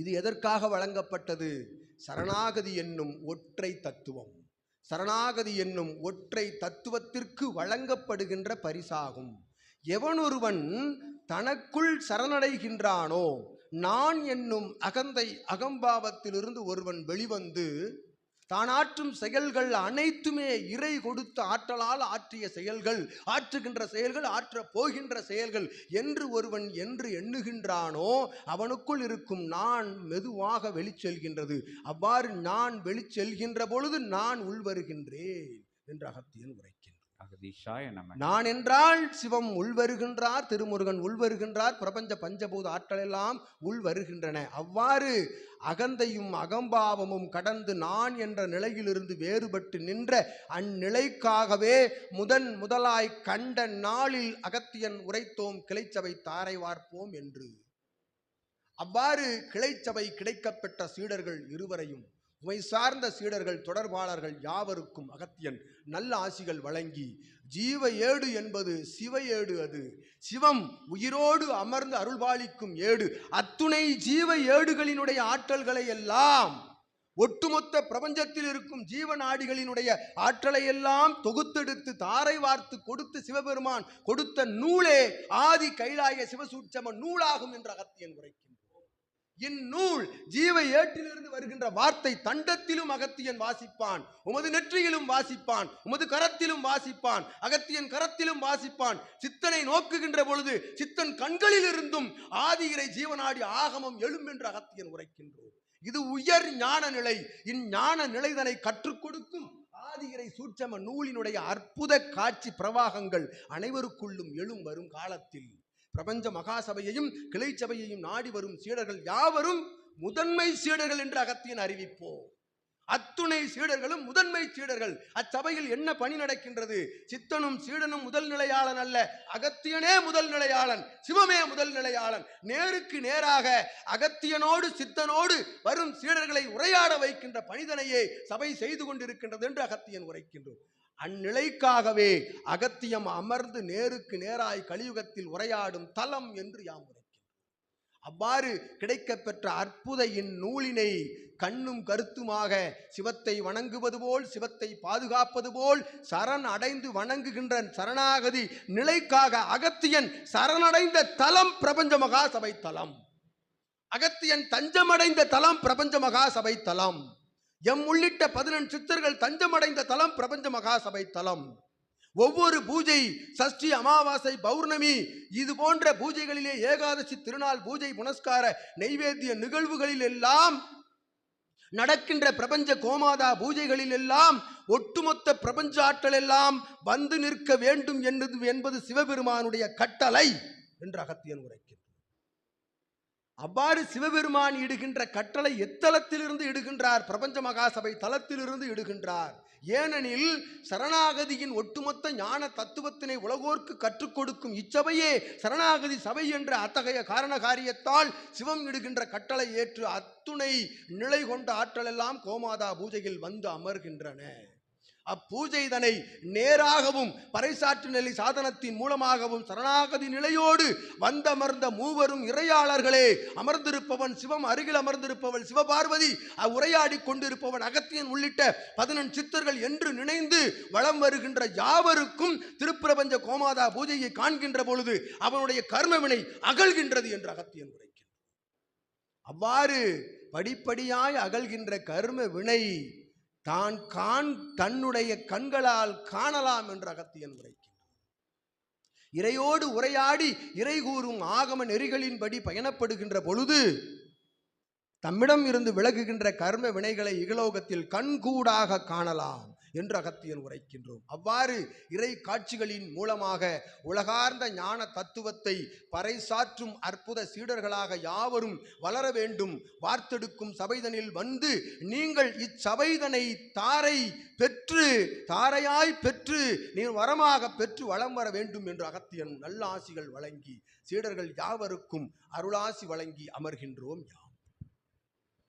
இது எதற்காக வழங்கப்பட்டது? சரணாகதி என்னும் ஒற்றை தத்துவம். சரணாகதி என்னும் ஒற்றை தத்துவத்திற்கு வழங்கப்படுகின்ற பரிசாகும். எவனொருவன் தனக்குள் சரணடைகின்றானோ நான் என்னும் அகந்தை அகம்பாவத்திலிருந்து ஒருவன் வெளிவந்து தான் ஆற்றும் செயல்கள் அனைத்துமே இறை கொடுத்த ஆற்றலால் ஆற்றிய செயல்கள் ஆற்றுகின்ற செயல்கள் ஆற்ற போகின்ற செயல்கள். என்று ஒருவன் என்று எண்ணுகின்றானோ அவனுக்குள் இருக்கும் நான் மெதுவாக வெளிச்செல்கின்றது அவ்வாறு நான் வெளிச்செல்கின்ற பொழுது நான் உள்வருகின்றேன் என்று அகத்தியன் உரைக்க நான் என்றால் சிவம் உள்வருகின்றார் திருமுருகன் உள்வருகின்றார் பிரபஞ்ச பஞ்சபூத ஆற்றலெல்லாம் உள்வருகின்றன அவ்வாறு அகந்தையும் அகம்பாவமும் கடந்து நான் என்ற நிலையிலிருந்து வேறுபட்டு நின்ற அந்நிலைக்காகவே முதன் முதலாய் கண்ட நாளில் அகத்தியன் உரைத்தோம் கிளைச்சபை தாரை வார்ப்போம் என்று. அவ்வாறு கிளைச்சபை கிடைக்கப்பெற்ற சீடர்கள் இருவரையும் உமை சார்ந்த சீடர்கள் தொடர்பாளர்கள் யாவருக்கும் அகத்தியன் நல்ல ஆசிகள் வழங்கி ஜீவ ஏடு என்பது சிவ ஏடு அது. சிவம் உயிரோடு அமர்ந்து அருள்பாலிக்கும் ஏடு. அத்துணை ஜீவ ஏடுகளினுடைய ஆற்றல்களை எல்லாம் ஒட்டுமொத்த பிரபஞ்சத்தில் இருக்கும் ஜீவநாடிகளினுடைய ஆற்றலை எல்லாம் தொகுத்தெடுத்து தாரை வார்த்து கொடுத்து சிவபெருமான் கொடுத்த நூலே ஆதி கைலாய சிவசூட்சம நூலாகும் என்று அகத்தியன் உரைக்கின்றார் இந்நூல் ஜீவ ஏட்டிலிருந்து வருகின்ற வார்த்தை தண்டத்திலும் அகத்தியன் வாசிப்பான். உமது நெற்றியிலும் வாசிப்பான். உமது கரத்திலும் வாசிப்பான். அகத்தியன் கரத்திலும் வாசிப்பான். சித்தனை நோக்குகின்ற பொழுது சித்தன் கண்களிலிருந்தும் ஆதியிரை ஜீவனாடி ஆகமம் எழும் என்று அகத்தியன் உரைக்கின்றோம். இது உயர் ஞான நிலை இஞ்ஞான நிலைதனை கற்றுக் கொடுக்கும் ஆதியிரை சூட்சம நூலினுடைய அற்புத காட்சி பிரவாகங்கள் அனைவருக்குள்ளும் எழும் வரும் காலத்தில். பிரபஞ்ச மகாசபையையும் கிளை சபையையும் நாடி வரும் சீடர்கள் யாவரும் முதன்மை சீடர்கள் என்று அகத்தியன் அறிவிப்போம். அத்துணை சீடர்களும் முதன்மை சீடர்கள். அச்சபையில் என்ன பணி நடக்கின்றது? சித்தனும் சீடனும் முதல் நிலையாளன் அல்ல. அகத்தியனே முதல் நிலையாளன். சிவமே முதல் நிலையாளன். நேருக்கு நேராக அகத்தியனோடு சித்தனோடு வரும் சீடர்களை உரையாட வைக்கின்ற பணிதனையே சபை செய்து கொண்டிருக்கின்றது என்று அகத்தியன் உரைக்கின்றோம் அந்நிலைக்காகவே அகத்தியம் அமர்ந்து நேருக்கு நேராய் கலியுகத்தில் உரையாடும் தலம் என்று யாம் அவ்வாறு கிடைக்கப்பெற்ற அற்புத இந்நூலினை கண்ணும் கருத்துமாக சிவத்தை வணங்குவது போல் சிவத்தை பாதுகாப்பது போல் சரண் அடைந்து வணங்குகின்ற சரணாகதி நிலைக்காக அகத்தியன் சரணடைந்த தலம் பிரபஞ்ச மகா சபை தலம். அகத்தியன் தஞ்சமடைந்த தலம் பிரபஞ்ச மகா சபை தலம். எம் உள்ளிட்ட பதினெண்டு சித்தர்கள் தஞ்சமடைந்த தலம் பிரபஞ்ச மகாசபை தலம். ஒவ்வொரு பூஜை சஷ்டி அமாவாசை பௌர்ணமி இது போன்ற பூஜைகளிலே ஏகாதசி திருநாள் பூஜை புனஸ்கார நைவேத்திய நிகழ்வுகளில் எல்லாம் நடக்கின்ற பிரபஞ்ச கோமாதா பூஜைகளில் எல்லாம் ஒட்டுமொத்த பிரபஞ்ச ஆற்றல் எல்லாம் வந்து நிற்க வேண்டும் என்பது என்பது சிவபெருமானுடைய கட்டளை என்று அகத்தியன் உரைக்கிறார். அவ்வாறு சிவபெருமான் இடுகின்ற கட்டளை எத்தலத்திலிருந்து இடுகின்றார்? பிரபஞ்ச மகாசபை தலத்திலிருந்து இடுகின்றார். ஏனெனில் சரணாகதியின் ஒட்டுமொத்த ஞான தத்துவத்தினை உலகோர்க்கு கற்றுக் கொடுக்கும் இச்சபையே சரணாகதி சபை என்ற அத்தகைய காரண காரியத்தால் சிவம் இடுகின்ற கட்டளை ஏற்று அத்துணை நிலை கொண்ட ஆற்றலெல்லாம் கோமாதா பூஜையில் வந்து அமர்கின்றன. அப்பூஜைதனை நேராகவும் பறைசாற்று நிலை சாதனத்தின் மூலமாகவும் சரணாகதி நிலையோடு வந்தமர்ந்த மூவரும் இறையாளர்களே அமர்ந்திருப்பவன் சிவம் அருகில் அமர்ந்திருப்பவள் சிவபார்வதி உரையாடி கொண்டிருப்பவன் அகத்தியன் உள்ளிட்ட பதினெண் சித்தர்கள் என்று நினைந்து வலம் வருகின்ற யாவருக்கும் திருப்பிரபஞ்ச கோமாதா பூஜையை காண்கின்ற பொழுது அவனுடைய கர்மவினை அகழ்கின்றது என்று அகத்தியன் உரைக்கிறார் அவ்வாறு படிப்படியாய் அகழ்கின்ற கர்ம வினை தான் காண் தன்னுடைய கண்களால் காணலாம் என்று அகத்தியன் உரைக்கின்றார் இறையோடு உரையாடி இறை கூறும் ஆகம நெறிகளின்படி பயணப்படுகின்ற பொழுது தம்மிடம் இருந்து விலகுகின்ற கர்ம வினைகளை இகலோகத்தில் கண்கூடாக காணலாம். என்று அகத்தியன் உரைக்கின்றோம். அவ்வாறு இறை காட்சிகளின் மூலமாக உலகார்ந்த ஞான தத்துவத்தை பறைசாற்றும் அற்புத சீடர்களாக யாவரும் வளர வேண்டும். வார்த்தெடுக்கும் சபைதனில் வந்து நீங்கள் இச்சபைதனை தாரை பெற்று தாரையாய் பெற்று நீர் வரமாக பெற்று வளம் வர வேண்டும் என்று அகத்தியன் நல்ல ஆசிகள் வழங்கி சீடர்கள் யாவருக்கும் அருளாசி வழங்கி அமர்கின்றோம்